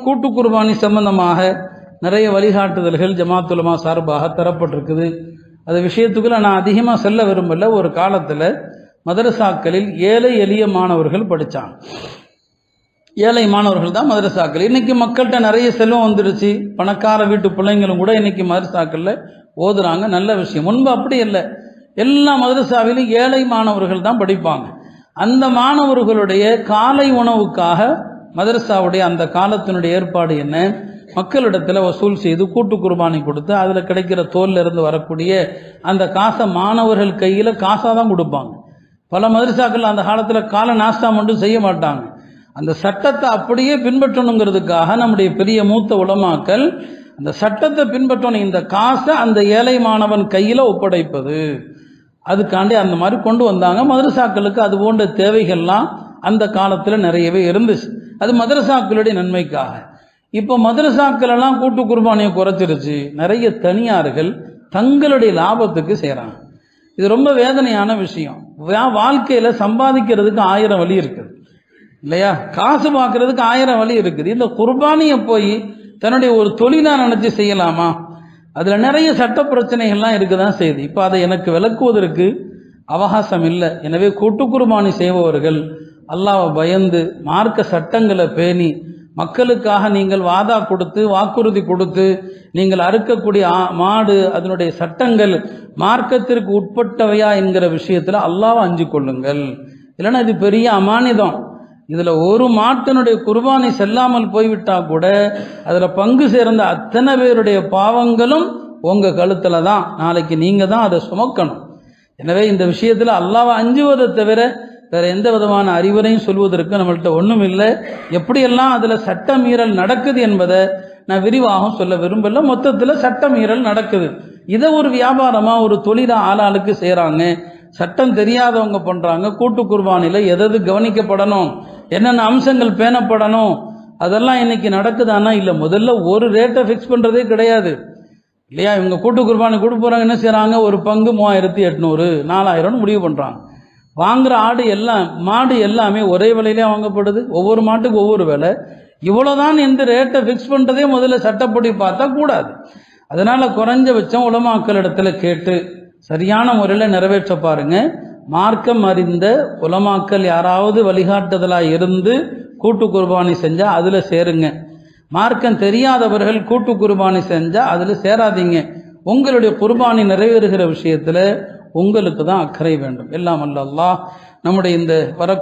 கூட்டு குர்பானி சம்பந்தமாக நிறைய வழிகாட்டுதல்கள் ஜமாத்துலமா சார்பாக தரப்பட்டிருக்குது. அது விஷயத்துக்குள்ள நான் அதிகமாக செல்ல விரும்பல. ஒரு காலத்தில் மதரசாக்களில் ஏழை எளிய மாணவர்கள் படித்தாங்க ஏழை மாணவர்கள் தான் மதரசாக்கள். இன்னைக்கு மக்கள்கிட்ட நிறைய செல்வம் வந்துடுச்சு பணக்கார வீட்டு பிள்ளைங்களும் கூட இன்னைக்கு மதரசாக்களில் ஓதுறாங்க. நல்ல விஷயம். முன்பு அப்படி இல்லை. எல்லா மதரசாவிலும் ஏழை மாணவர்கள் தான் படிப்பாங்க. அந்த மாணவர்களுடைய காலை உணவுக்காக மதரசாவுடைய அந்த காலத்தினுடைய ஏற்பாடு என்ன? மக்களிடத்தில் வசூல் செய்து கூட்டு குர்பானி கொடுத்து அதில் கிடைக்கிற தோல்ல இருந்து வரக்கூடிய அந்த காசை மாணவர்கள் கையில் காசாக தான் கொடுப்பாங்க. பல மதரசாக்கள் அந்த காலத்தில் கால நாஸ்தா மட்டும் செய்ய மாட்டாங்க. அந்த சட்டத்தை அப்படியே பின்பற்றணுங்கிறதுக்காக நம்முடைய பெரிய மூத்த உலமாக்கல் அந்த சட்டத்தை பின்பற்றணும். இந்த காசை அந்த ஏழை மாணவன் கையில் ஒப்படைப்பது. அதுக்காண்டி அந்த மாதிரி கொண்டு வந்தாங்க. மதரசாக்களுக்கு அது போன்ற தேவைகள்லாம் அந்த காலத்தில் நிறையவே இருந்துச்சு. அது மதரசாக்களுடைய நன்மைக்காக. இப்போ மதரசாக்களெல்லாம் கூட்டு குர்பானியை குறைச்சிருச்சு. நிறைய தனியார்கள் தங்களுடைய லாபத்துக்கு செய்கிறாங்க இது ரொம்ப வேதனையான விஷயம். வாழ்க்கையில் சம்பாதிக்கிறதுக்கு ஆயிரம் வழி இருக்குது. இல்லையா? காசு பார்க்கறதுக்கு ஆயிரம் வழி இருக்குது. இந்த குர்பானியை போய் தன்னுடைய ஒரு தொழிலாக நினச்சி செய்யலாமா? அதில் நிறைய சட்ட பிரச்சனைகள்லாம் இருக்குதான் செய்யுது இப்போ அதை எனக்கு விளக்குவதற்கு அவகாசம் இல்லை. எனவே கூட்டு குர்பானி செய்பவர்கள் அல்லாவை பயந்து மார்க்க சட்டங்களை பேணி மக்களுக்காக நீங்கள் வாதா கொடுத்து வாக்குறுதி கொடுத்து நீங்கள் அறுக்கக்கூடிய ஆ- மாடு அதனுடைய சட்டங்கள் மார்க்கத்திற்கு உட்பட்டவையா என்கிற விஷயத்தில் அல்லாவை அஞ்சு கொள்ளுங்கள். இல்லைன்னா இது பெரிய அமானிதம். இதில் ஒரு மாட்டினுடைய குர்பானி செல்லாமல் போய்விட்டா கூட அதில் பங்கு சேர்ந்த அத்தனை பேருடைய பாவங்களும் உங்கள் கழுத்தில் தான். நாளைக்கு நீங்கள் தான் அதை சுமக்கணும். எனவே இந்த விஷயத்தில் அல்லாவை அஞ்சுவதை தவிர வேற எந்த விதமான அறிவுரையும் சொல்வதற்கு நம்மள்கிட்ட ஒன்றும் இல்லை. எப்படியெல்லாம் அதில் சட்ட மீறல் நடக்குது என்பதை நான் விரிவாகவும் சொல்ல விரும்பல. மொத்தத்தில் சட்ட மீறல் நடக்குது. இதை ஒரு வியாபாரமாக ஒரு தொழிலாக ஆளாளுக்கு செய்கிறாங்க சட்டம் தெரியாதவங்க பண்ணுறாங்க கூட்டு குர்பானில் எதது கவனிக்கப்படணும்? என்னென்ன அம்சங்கள் பேணப்படணும்? அதெல்லாம் இன்னைக்கு நடக்குதானா? இல்லை முதல்ல ஒரு ரேட்டை ஃபிக்ஸ் பண்ணுறதே கிடையாது. இல்லையா? இவங்க கூட்டு குர்பானி கொடுக்க போறாங்க. என்ன செய்கிறாங்க ஒரு பங்கு மூவாயிரத்தி எட்நூறு நாலாயிரம்னு முடிவு பண்ணுறாங்க வாங்குற ஆடு எல்லாம் மாடு எல்லாமே ஒரே விலையிலே வாங்கப்படுது. ஒவ்வொரு மாட்டுக்கு ஒவ்வொரு விலை. இவ்வளோதான் எந்த ரேட்டை ஃபிக்ஸ் பண்ணுறதே முதல்ல சட்டப்படி பார்த்தா கூடாது. அதனால் குறைஞ்சபட்சம் உலமாக்கள் இடத்துல கேட்டு சரியான முறையில் நிறைவேற்ற பாருங்க. மார்க்கம் அறிந்த உலமாக்கள் யாராவது வழிகாட்டுதலாக இருந்து கூட்டு குர்பானி செஞ்சால் அதில் சேருங்க. மார்க்கம் தெரியாதவர்கள் கூட்டு குர்பானி செஞ்சால் அதில் சேராதீங்க. உங்களுடைய குர்பானி நிறைவேறுகிற விஷயத்தில் உங்களுக்கு தான் அக்கறை வேண்டும். எல்லாம் அல்ல அல்லாஹ். நம்முடைய இந்த வர